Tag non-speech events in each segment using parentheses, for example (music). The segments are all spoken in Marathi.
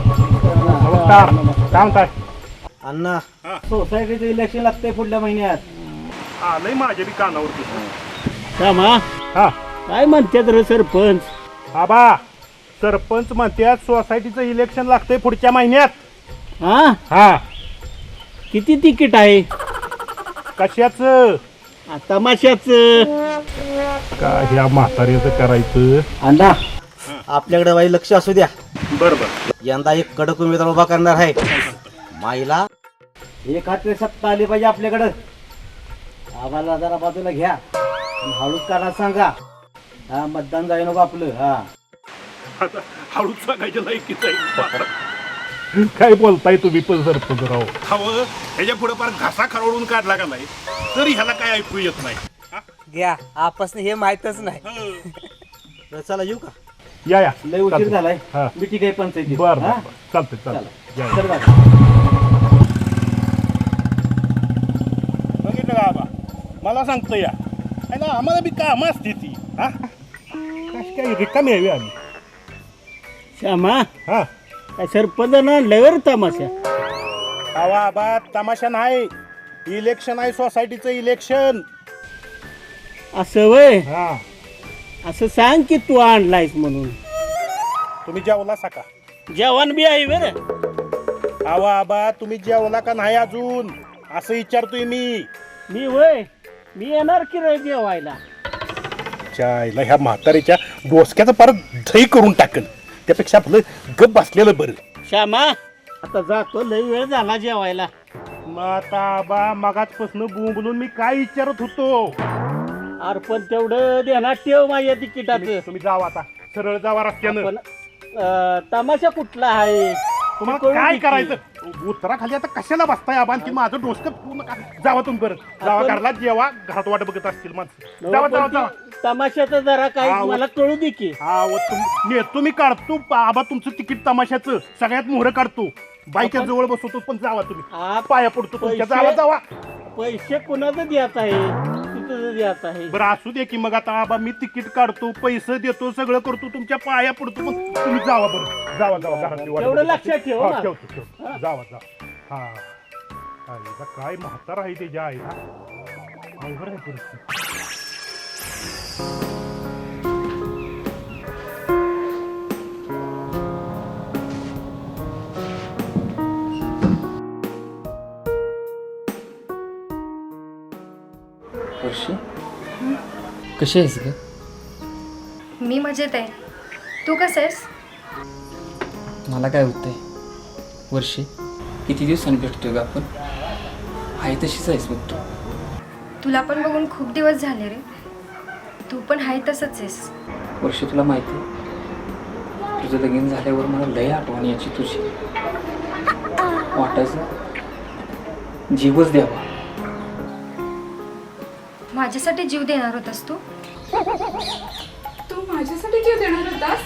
नमस्कार काय काय अण्णा सोसायटीचं इलेक्शन लागतंय पुढल्या महिन्यात. आलंय माझ्या बी कानावरती. रामा हा. काय म्हणतात रे सरपंच? आबा सरपंच म्हणतात सोसायटीचं इलेक्शन लागतंय पुढच्या महिन्यात. हा? हा. किती तिकीट आहे? कशाच? तमाशाच. का ह्या म्हाताऱ्याचं करायचं? अण्णा आपल्याकडे बाई लक्ष असू द्या. बर बर यंदा एक कडक उमेदवार उभा करणार आहे. माईला एक हात सत्ता आली पाहिजे आपल्याकडं. आम्हाला जरा बाजूला घ्या. आणि हळूच करा सांगा. हा मतदान जाय नको आपलं हा. आता हळूच सांगायच्या लायकीच आहे काय बोलताय तुम्ही पण सरपंच राव हवं ह्याच्या पुढे फार घासा खरवडून काढला का नाही? तरी ह्याला काय ऐकू येत नाही. हा? घ्या आपसने हे माहीतच नाही. हं. चला येऊ का? या या. लय उशीर चालतंय. झालाय. हा. मी ठीक आहे पंचायती बर? बर. चालतंय चालतंय. या. बघितलं का आबा? मला सांगतो या. ना आम्हाला बी कामं असते ती. हा? कशी काय रिकामी यावी आम्ही. श्यामा हा. काय सरपंच आणल्यावर तमाशा. आवा आबा तमाशा नाही. इलेक्शन आहे सोसायटीचं इलेक्शन. असं वय. हा. असं सांग की तू आणलायस म्हणून. तुम्ही जेवला सका जेवण बी आहे बरं. आवा आबा तुम्ही जेवला का नाही अजून? असं विचारतोय मी. मी वय. मी येणार की रे जेवायला? चायला ह्या म्हातारीच्या डोसक्याचं परत दही करून टाकन. त्यापेक्षा आपलं गप बसलेलं बरं. श्यामा आता जातो लय वेळ झाला जेवायला. आबा मगाचपासून बोंबलून मी काय विचारत होतो? अरे पण तेवढं देणार ठेव माझ्या तिकिटाचं. तुम्ही जावा आता. सरळ जावा रस्त्यानं. पण अं, तमाशा कुठला आहे? तुम्हाला काय. करायचं? उत्तरा खाली आता कशाला बसताय आबान की माझं डोसकं पूर्ण का जावा तुम्ही परत. जावा घरला जेवा घरात वाट बघत असतील माणसं. जावा जावा जावा. तमाशाचं जरा हा, व- मला कळू दे की. हा व तुम नेतो मी काढतो आबा तुमचं तिकीट तमाशाचं. सगळ्यात मोहरं काढतो. आपण- जवळ बसवतो पण जावा तुम्ही. हा, पाया पडतो तुमच्या पैसे- जावा जावा. पैसे कुणाचं द्यायच आहे? तिथं द्यायच आहे. बरं असू दे की मग आता आबा मी तिकीट काढतो पैसे देतो सगळं करतो तुमच्या पाया पडतो पण तुम्ही जावा बरं. जावा जावा घरातली वाट एवढं बघत लक्षात. ठेव हा. ठेवतो ठेवतो जावा जावा. हा. आईला काय म्हातारा आहे त्याच्या आईला. अवघड आहे परिस्थिती. कशी आहेस ग? मी मजेत आहे. तू कसं आहेस? मला काय होतंय? वर्षी किती दिवसांनी भेटतोय ग आपण? आहे तशीच आहेस बघ तू. तुला पण बघून खूप दिवस झाले रे. तू पण आहे तसंच आहेस. वर्षी तुला माहिती आहे? तुझं लगीन झाल्यावर मला लय आठवण याची तुझी. वाटायचं जीवच द्यावा. माझ्यासाठी जीव देणार होतास तू? तू माझ्यासाठी जीव देणार होतास?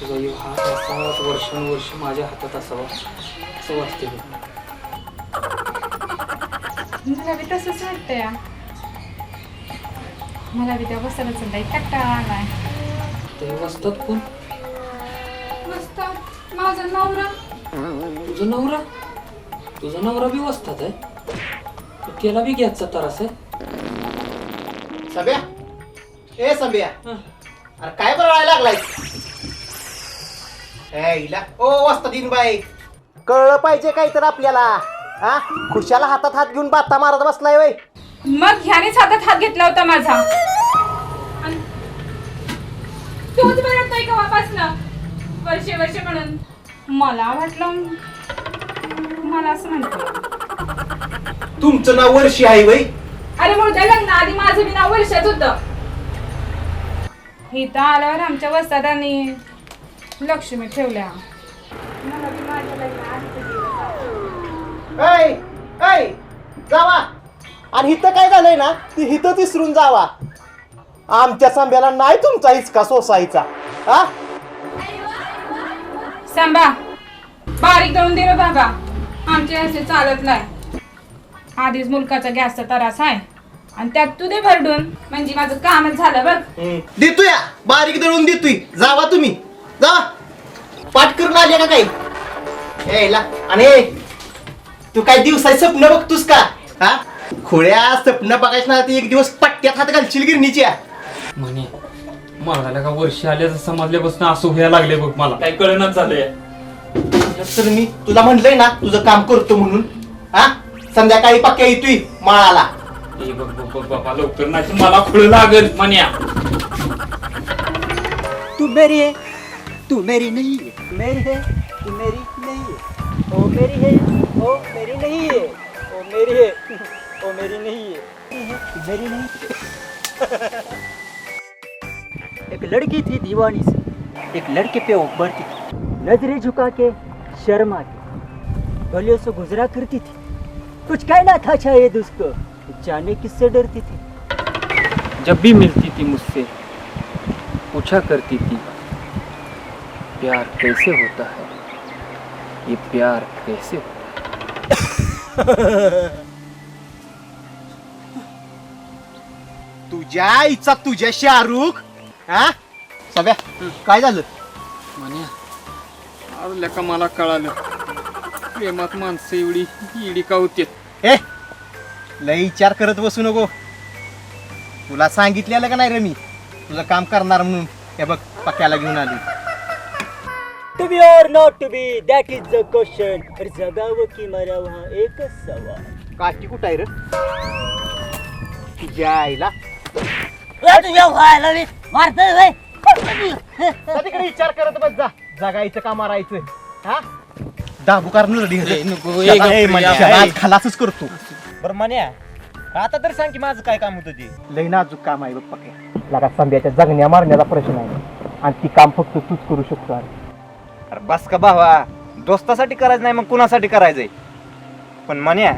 तुझा यो हात असावा वर्षानुवर्ष माझ्या हातात असावा असं वाटते मला बी तसंच वाटतं या मला बी त्या बसायला चाललाय कंटाळा आलाय. ते वाजतात कोण? मस्त माझा नवरा. तुझा नवरा? तुझा नवरा बी वाजतात आहे. त्याला बी घ्यायचा त्रास आहे. सभ्या? ए सभ्या. अरे काय बरं लागलाय? ए, हिला. ओ वाजता दिन बाई. कळलं पाहिजे काय तर आपल्याला. हा? खुशाला हातात हात घेऊन बाता मारत बसलाय वय. मग ह्यानेच हातात हात घेतला होता माझा. आणि तूच नाही का वापासनं? वर्षे वर्षे म्हणून. मला वाटलं मला असं म्हणतो. तुमचं नाव वर्षी आहे वय? अरे मुळत्या लग्न आधी माझं बी नाव वर्षात होतं. इथं आल्यावर आमच्या वस्तादांनी लक्ष्मी ठेवल्या. मला बी माझ्या लग्नाआधीचे दिवस आठवले. ऐ ऐ जावा. आणि इथं काय झालंय ना ती हिथं विसरून जावा. आमच्या सांब्याला नाही तुमचा इचका सोसायचा. हा? सांबा बारीक दळून दे रे बाबा. आमचे असे चालत नाही. आधीच मुलकाचा गॅसचा तरास आहे. आणि त्यात तू दे भरडून. म्हणजे माझं कामच झालं बघ. देतोय. बारीक दळून देतोय. जावा तुम्ही. जा. पाठ करून आले का काही? यायला आणि ए, तू काय दिवसाय स्वप्न बघतोस का? हा? खोळ्या स्वप्न बघायचं ना ते एक दिवस पट्ट्यात हात घालशील गिरणीच्या. म्हणे मला का वर्ष आल्याचं समजल्यापासून असं व्हायला लागले बघ मला. काही कळणच झालंय. तर मी तुला म्हणलंय ना तुझं काम करतो म्हणून हा? संध्याकाळी पक्क्या येतोय माळाला. ए बघ बघ बघ बाबा लवकर नाही तर मला खुळ लागल म्हण्या तू मेरी है तू मेरी नहीं है तू मेरी है तू मेरी नहीं है. ओ मेरी है ओ मेरी नहीं है ओ मेरी है (laughs) ओ मेरी नहीं है. तू मेरी नहीं (laughs) एक लड़की थी दीवानी सी. एक लड़के पे उबरती थी. नजरें झुका के शर्मा के गलियों से गुजरा करती थी कुछ कहना था शायद उसको जाने किससे डरती थी जब भी मिलती थी मुझसे पूछा करती थी प्यार कैसे होता है? ये प्यार कैसे होता है? (laughs) तुझ्या आईचा तुझ्या शाहरुख हा? सगळ्या काय झालं? म्हण्या अरे का मला कळालं? प्रेमात माणसं एवढी इडी का होते? ए लय विचार करत बसू नको. तुला सांगितलेलं का नाही रे मी? तुझं काम करणार म्हणून. हे बघ पक्क्याला घेऊन आली. To be or not to be that is the question जगावं की मरावं हा एकच सवाल. काठी कुठं आहे रे? तुझ्या आईला. जा तिकडे विचार करत बस जा. जगायचं का मारायचं हा? दाबू ए, खलासच करतो. बरं म्हण्या आता तर सांग की माझं काय काम होतं ते. लय नाजूक काम आहे बघ लगा संध्याच्या जगण्या मारण्याचा प्रश्न आहे. आणि ती काम फक्त तूच करू शकतो अरे अरे बस का भावा. दोस्तासाठी करायचं नाही मग कुणासाठी करायचंय? पण म्हण्या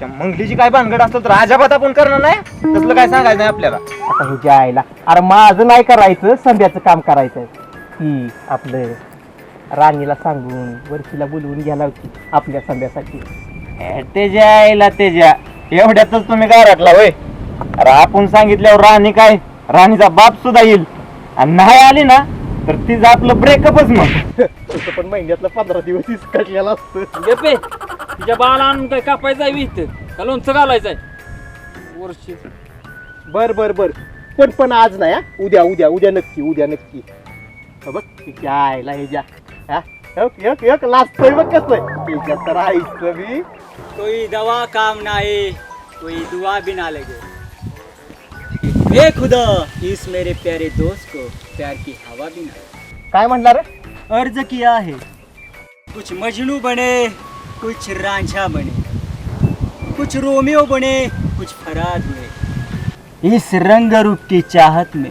त्या मंगलीची काय भानगड असलं तर अजाबात आपण करणार नाही. तसलं काय सांगायचं नाही आपल्याला. आता ह्याच्या आईला अरे माझं नाही करायचं संध्याचं काम करायचं आहे ती आपलं राणीला सांगून वर्षीला बोलवून घ्यायला होती आपल्या संध्यासाठी ए, त्याच्या आईला त्याच्या एवढ्यातच तुम्ही काय राखला होय. अरे आपण सांगितल्यावर राणी काय? राणीचा बाप सुद्धा येईल. आणि नाही आली ना तर तिचं आपलं ब्रेकअपच मग. तसं पण महिन्यातलं पंधरा दिवस इसकटलेला असतं गप्पे तुझ्या बाळाला आणून काय कापायचं आहे इथं? का लोणचं घालायचं आहे? वर्षी बर बर बर. पण पण आज नाही हा? उद्या उद्या उद्या नक्की उद्या नक्की. बघ तिच्या आईला ह्याच्या हा? एक एक एक लाजतोय बघ कसं तिच्या तर आईचं मी कोई दवा काम कोई दुआ भी ना लगे. ए खुदा इस मेरे प्यारे दोस्त को प्यार की हवा भी ना. काय म्हणला रे? अर्ज किया है कुछ मजनू बने कुछ रांझा बने. कुछ रोमियो बने कुछ फराद हुए. इस रंग रूप की चाहत में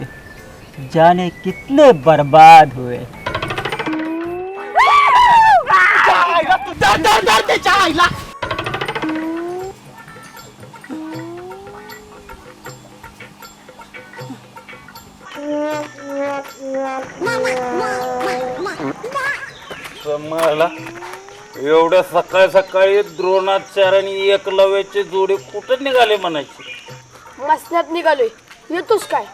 जाने कितने बर्बाद हुए। मला एवढ्या सकाळी सकाळी द्रोणाचार्य आणि एकलव्याचे जोडे कुठं निघाले म्हणायचे? मसनात निघालोय. येतोस काय?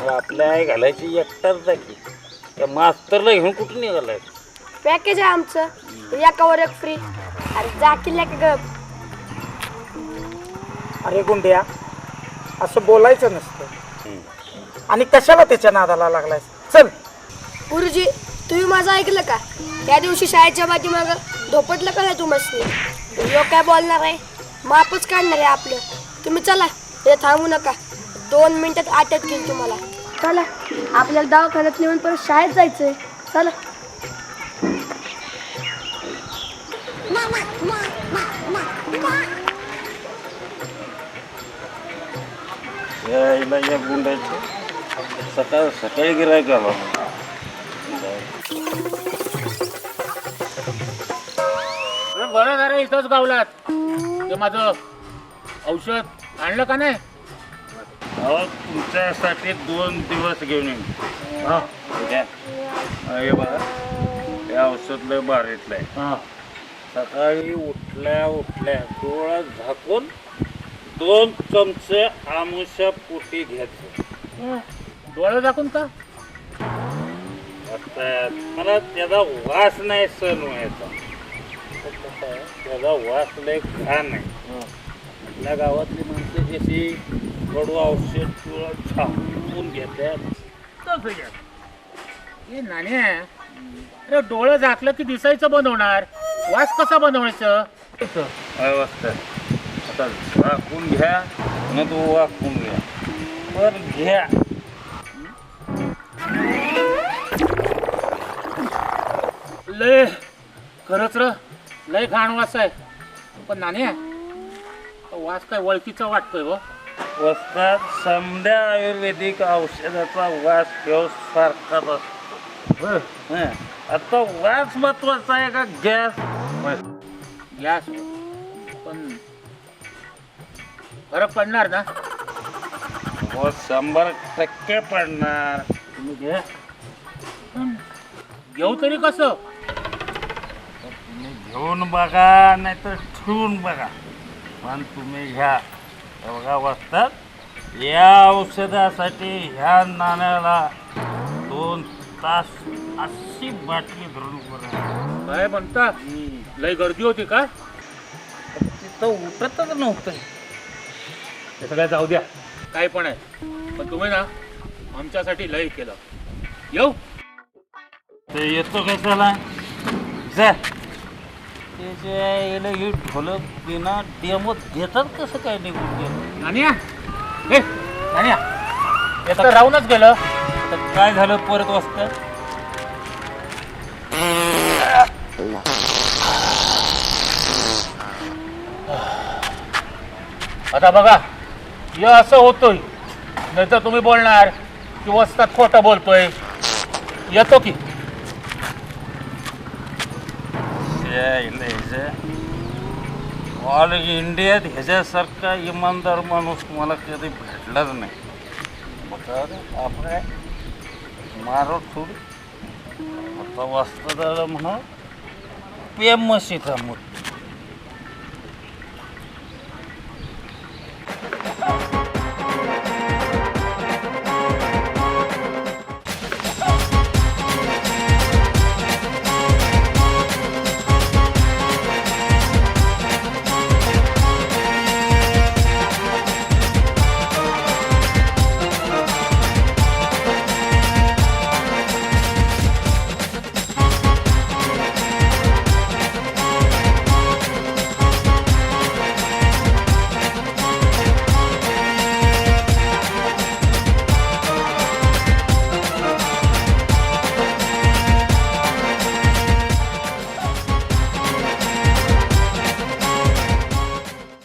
आपल्या आई घालायची एकटाच जाकी त्या मास्तरला घेऊन कुठं निघालाय? पॅकेज आहे आमचं. एकावर एक फ्री अरे जा किल्ल्या का गप. अरे गुंड्या असं बोलायचं नसतं. आणि कशाला त्याच्या नादाला लागलाय? चल. गुरुजी तुम्ही माझं ऐकलं का? त्या दिवशी शाळेच्या पाठीमागं धोपटलं का नाही तू मस्ती? यो काय बोलणार आहे? मापच काढणार आहे आपलं. तुम्ही चला हे थांबू नका. दोन मिनिटात अटक केली तुम्हाला. चला आपल्याला दवाखान्यात नेऊन परत शाळेत जायचंय. चला. यायला या गुंडाचे सकाळ सकाळी आला. बरं झालं इथंच गावलात. ते माझं औषध आणलं का नाही? अहो तुमच्यासाठी दोन दिवस घेऊन येईन. हा. उद्या. हे बघा हे औषध लय भारीतलं आहे हा. सकाळी उठल्या उठल्या डोळा झाकून दोन चमचे आमुषा पोटी घ्यायचं. डोळे दाखवून का? आता मला त्याचा वास नाही सण व्हायचा. त्याचा वास लय घाण आहे. आपल्या गावातली माणसं कशी कडू औषध किंवा छापून घेतात तसं घ्या हे नाण्या अरे डोळं झाकलं की दिसायचं बनवणार? वास कसा बनवायचं? अवस्था आता वाकून घ्या न तो वाकून घ्या. पण घ्या. लय खरंच र लय घाण वास आहे. पण नाण्या वास काय ओळखीचा वाटतोय हो? वस्तात समद्या आयुर्वेदिक औषधाचा वास घेऊ सारखाच असतो हं. आता वास महत्त्वाचा आहे का गॅस? गॅस. पण फरक पडणार ना? व शंभर टक्के पडणार. तुम्ही घ्या घेऊ तरी कसं? तुम्ही घेऊन बघा नाहीतर ठेवून बघा. पण तुम्ही घ्या. हे बघा वस्तात या औषधासाठी ह्या नाण्याला दोन तास अशी बाटली धरून काय म्हणता? लय गर्दी होती का तिथं उठतच नव्हतं. ते सगळं जाऊ द्या. काय पण आहे. पण तुम्ही ना आमच्यासाठी लय केलं. येऊ. ते येतो कशाला जा. त्याच्या ही ढोलक बिना डेमो देतात कसं काय निघून गेलं? नानिया! हे नानिया! हे तर राहूनच गेलं. तर काय झालं परत वाजता आता बघा हे असं होतोय. नाही तर तुम्ही बोलणार की वस्तात खोटं बोलतोय. येतो की. ऑल इंडियात ह्याच्यासारखा इमानदार माणूस मला कधी भेटलाच नाही मग आपण काय मारो थोडी आता वाजता म्हणा प्रेम मशीचा मूर्ती